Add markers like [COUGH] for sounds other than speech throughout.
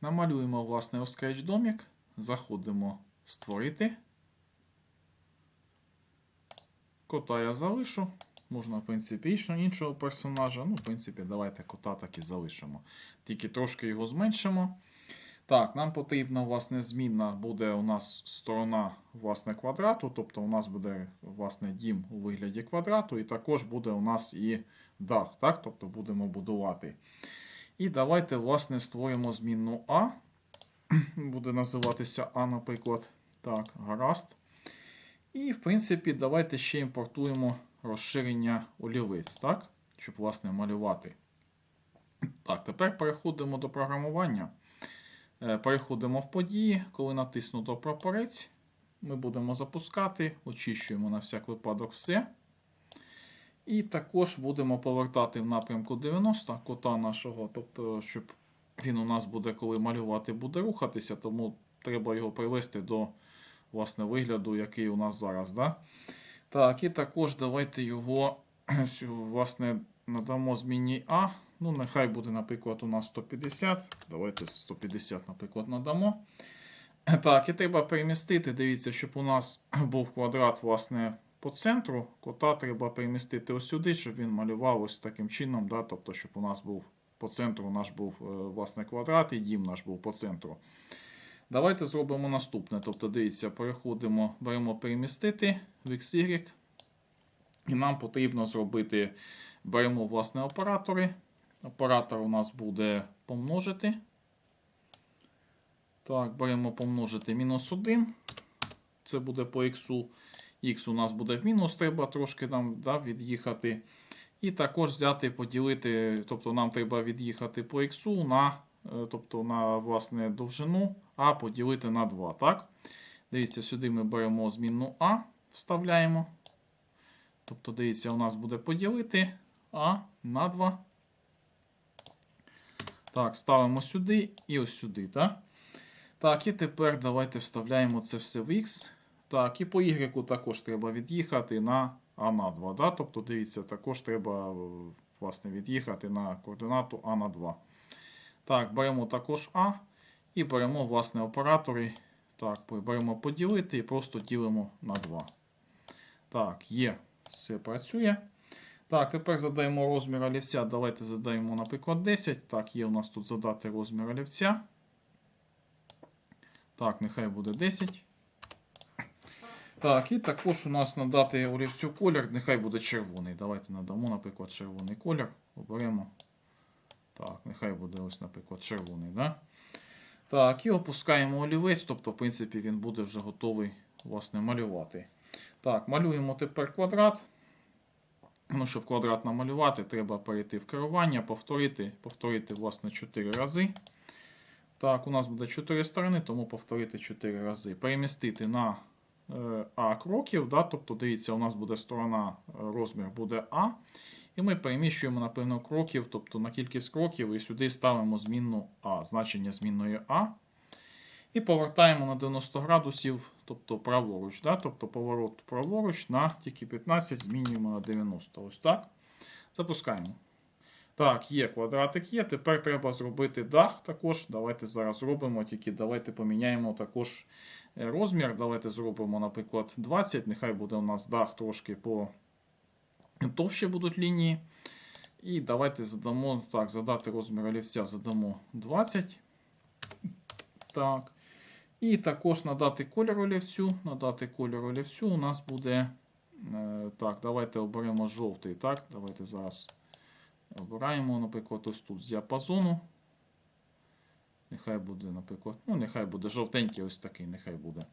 Намалюємо, власне, Scratch домик. Заходимо створити. Кота я залишу. Можна, в принципі, іншого персонажа. Ну, в принципі, давайте кота так і залишимо. Тільки трошки його зменшимо. Так, нам потрібна, власне, змінна буде у нас сторона власне, квадрату. Тобто у нас буде власне, дім у вигляді квадрату, і також буде у нас і дах. Так? Тобто будемо будувати. І давайте, власне, створимо змінну А. [CLEARS THROAT] Буде називатися А, наприклад. Так, гаразд. І, в принципі, давайте ще імпортуємо розширення олівець, так? Щоб, власне, малювати. Так, тепер переходимо до програмування. Е, Переходимо в події. Коли натиснуто прапорець, ми будемо запускати, очищуємо на всяк випадок все. І також будемо повертати в напрямку 90 кота нашого, тобто, щоб він у нас буде, коли малювати, буде рухатися, тому треба його привести до власне, вигляду, який у нас зараз. Да? Так, і також давайте його [CLEARS THROAT] власне, надамо зміні А. Ну, нехай буде, наприклад, у нас 150. Давайте 150, наприклад, надамо. Так, і треба перемістити. Дивіться, щоб у нас [CLEARS THROAT] був квадрат, власне, по центру. Кота треба перемістити ось сюди, щоб він малював ось таким чином. Да? Тобто, щоб у нас був по центру наш був е, власне квадрат, і дім наш був по центру. Давайте зробимо наступне. Тобто, дивіться, переходимо, беремо перемістити в XY. І нам потрібно зробити, беремо власне оператори. Оператор у нас буде помножити. Так, беремо помножити мінус 1. Це буде по х. Х у нас буде в мінус, треба трошки нам да, від'їхати. І також взяти, поділити, тобто нам треба від'їхати по х на, е, тобто на власне, довжину, а поділити на 2. Так? Дивіться, сюди ми беремо змінну А, вставляємо. Тобто, дивіться, у нас буде поділити А на 2. Так, ставимо сюди і ось сюди. Так, так і тепер давайте вставляємо це все в X. Так, і по Y також треба від'їхати на А на 2. Да? Тобто, дивіться, також треба е, власне, від'їхати на координату А на 2. Так, беремо також А і беремо власне оператори. Так, беремо поділити і просто ділимо на 2. Так, є. Все працює. Так, тепер задаємо розмір олівця. Давайте задаємо, наприклад, 10. Так, є у нас тут задати розмір олівця. Так, нехай буде 10. Так, і також у нас надати олівцю колір, нехай буде червоний. Давайте надамо, наприклад, червоний колір. Оберемо. Так, нехай буде ось, наприклад, червоний. Да? Так, і опускаємо олівець, тобто, в принципі, він буде вже готовий власне, малювати. Так, малюємо тепер квадрат. Ну, щоб квадрат намалювати, треба перейти в керування, повторити, повторити, власне, 4 рази. Так, у нас буде 4 сторони, тому повторити 4 рази. Перемістити на А кроків. Да? Тобто, дивіться, у нас буде сторона, е, розмір буде А. І ми переміщуємо на певно кроків, тобто на кількість кроків, і сюди ставимо змінну А, значення змінної А. І повертаємо на 90 градусів, тобто праворуч. Да? Тобто поворот праворуч на тільки 15 змінюємо на 90. Ось так. Запускаємо. Так, є квадратик є. Тепер треба зробити дах також. Давайте зараз зробимо, тільки давайте поміняємо також е, розмір. Давайте зробимо, наприклад, 20. Нехай буде у нас дах трошки по товще будуть лінії. І давайте задамо, так, задати розмір олівця задамо 20. Так. І також надати колір олівцю. Надати колір олівцю у нас буде. Е, так, давайте оберемо жовтий. Так, давайте зараз обираємо, наприклад, ось тут з діапазону. Нехай буде, наприклад, ну, нехай буде жовтенький ось такий, нехай буде.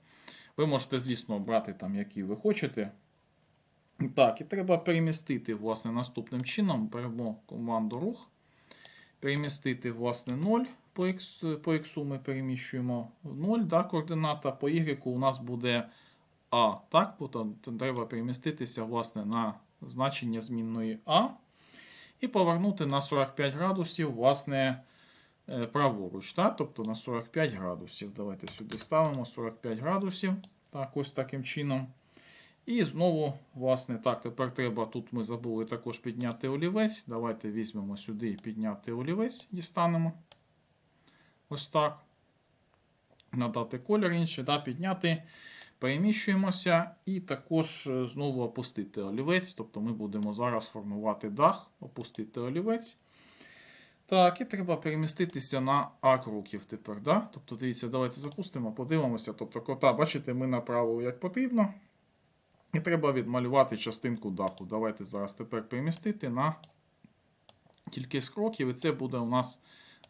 Ви можете, звісно, обрати там, який ви хочете. Так, і треба перемістити, власне, наступним чином. Беремо команду рух. Перемістити, власне, 0 по X, по X ми переміщуємо 0, да, координата, по Y у нас буде А. Так, Тобто треба переміститися власне, на значення змінної А. І повернути на 45 градусів, власне, е, праворуч. Так? Тобто на 45 градусів. Давайте сюди ставимо 45 градусів. Так, ось таким чином. І знову, власне, так, тепер треба, тут ми забули також підняти олівець. Давайте візьмемо сюди і підняти олівець, дістанемо. Ось так. Надати колір інший, да, підняти. Переміщуємося і також е, знову опустити олівець. Тобто ми будемо зараз формувати дах, опустити олівець. Так, і треба переміститися на А кроків тепер. Да? Тобто, дивіться, давайте запустимо, подивимося. Тобто, кота, бачите, ми направили як потрібно. І треба відмалювати частинку даху. Давайте зараз тепер перемістити на кількість кроків, і це буде у нас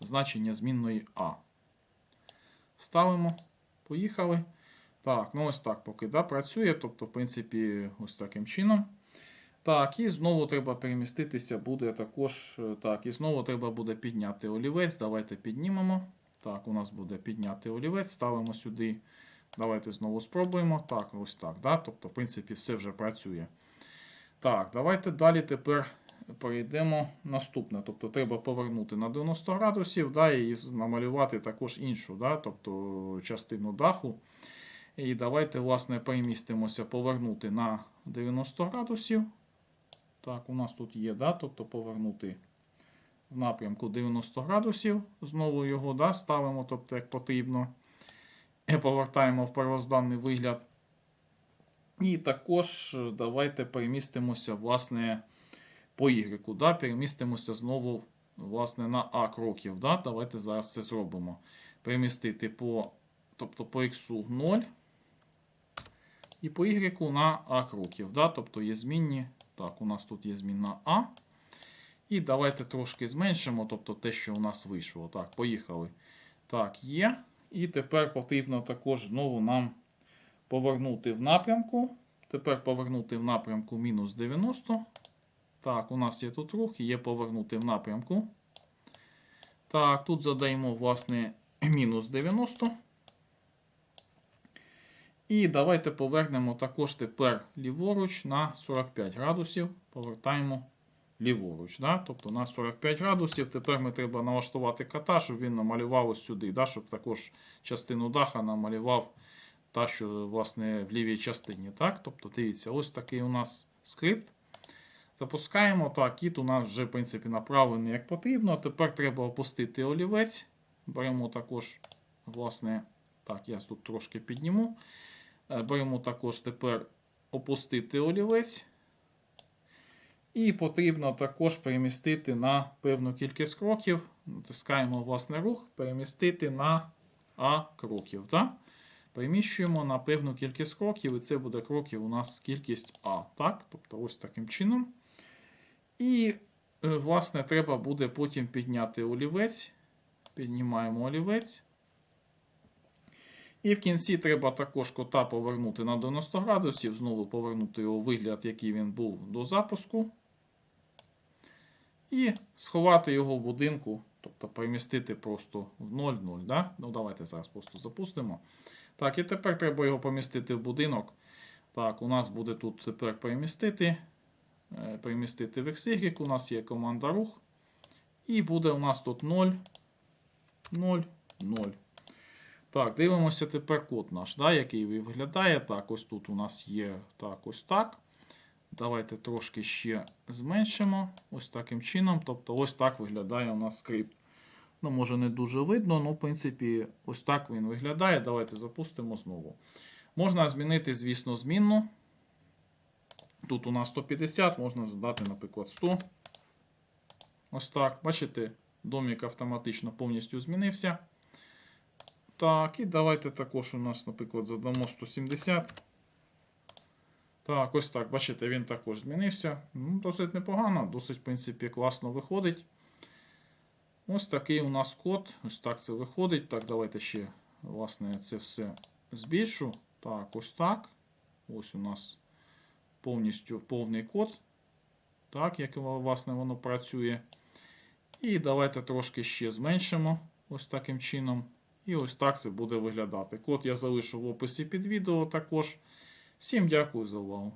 значення змінної А. Ставимо. Поїхали. Так, ну ось так поки да, працює. Тобто, в принципі, ось таким чином. Так, і знову треба переміститися, буде також. е, Так, і знову треба буде підняти олівець. Давайте піднімемо. Так, у нас буде підняти олівець, ставимо сюди. Давайте знову спробуємо. Так, ось так. Да? Тобто, в принципі, все вже працює. Так, давайте далі тепер перейдемо наступне. Тобто, треба повернути на 90 градусів да, і намалювати також іншу, да? тобто частину даху. І давайте, власне, перемістимося, повернути на 90 градусів. Так, у нас тут є, да? тобто повернути в напрямку 90 градусів. Знову його да, ставимо, тобто як потрібно. Повертаємо в первозданний вигляд. І також е, давайте перемістимося, власне, по Y. Да? Перемістимося знову власне, на А кроків. Да? Давайте зараз це зробимо. Перемістити по, тобто по X 0. І по Y на А кроків. Да? Тобто є змінні. Так, у нас тут є змінна А. І давайте трошки зменшимо, тобто те, що у нас вийшло. Так, поїхали. Так, є. І тепер потрібно також знову нам повернути в напрямку. Тепер повернути в напрямку мінус 90. Так, у нас є тут рух, є повернути в напрямку. Так, тут задаємо, власне, [CLEARS THROAT] мінус 90. І давайте повернемо також тепер ліворуч на 45 градусів. Повертаємо ліворуч. Да? Тобто на 45 градусів. Тепер ми треба налаштувати кота, щоб він намалював ось сюди. Да? Щоб також частину даха намалював та, що власне в лівій частині. Так? Тобто, дивіться, ось такий у нас скрипт. Запускаємо. Так, кіт у нас вже в принципі направлений як потрібно. Тепер треба опустити олівець. Беремо також, власне, так, я тут трошки підніму. Е, Беремо також тепер опустити олівець. І потрібно також перемістити на певну кількість кроків. Натискаємо власне рух, перемістити на А кроків. Так? Переміщуємо на певну кількість кроків, і це буде кроків у нас кількість А. Так? Тобто ось таким чином. І, е, власне, треба буде потім підняти олівець. Піднімаємо олівець. І в кінці треба також кота повернути на 90 градусів, знову повернути його вигляд, який він був до запуску. І сховати його в будинку, тобто перемістити просто в 0,0. Да? Ну, давайте зараз просто запустимо. Так, і тепер треба його помістити в будинок. Так, у нас буде тут тепер перемістити. е, Перемістити в XY. У нас є команда рух. І буде у нас тут 0, 0, 0. Так, дивимося тепер код наш, да, який виглядає. Так, ось тут у нас є так, ось так. Давайте трошки ще зменшимо. Ось таким чином. Тобто, ось так виглядає у нас скрипт. Ну, може, не дуже видно, але, в принципі, ось так він виглядає. Давайте запустимо знову. Можна змінити, звісно, змінну. Тут у нас 150, можна задати, наприклад, 100. Ось так. Бачите, домик автоматично повністю змінився. Так, і давайте також у нас, наприклад, задамо 170. Так, ось так, бачите, він також змінився. Ну, Досить непогано, досить, в принципі, класно виходить. Ось такий у нас код. Ось так це виходить. Так, давайте ще, власне, це все збільшу. Так, ось так. Ось у нас повністю повний код. Так, як власне воно працює. І давайте трошки ще зменшимо ось таким чином. І ось так це буде виглядати. Код я залишу в описі під відео також. Всім дякую за увагу.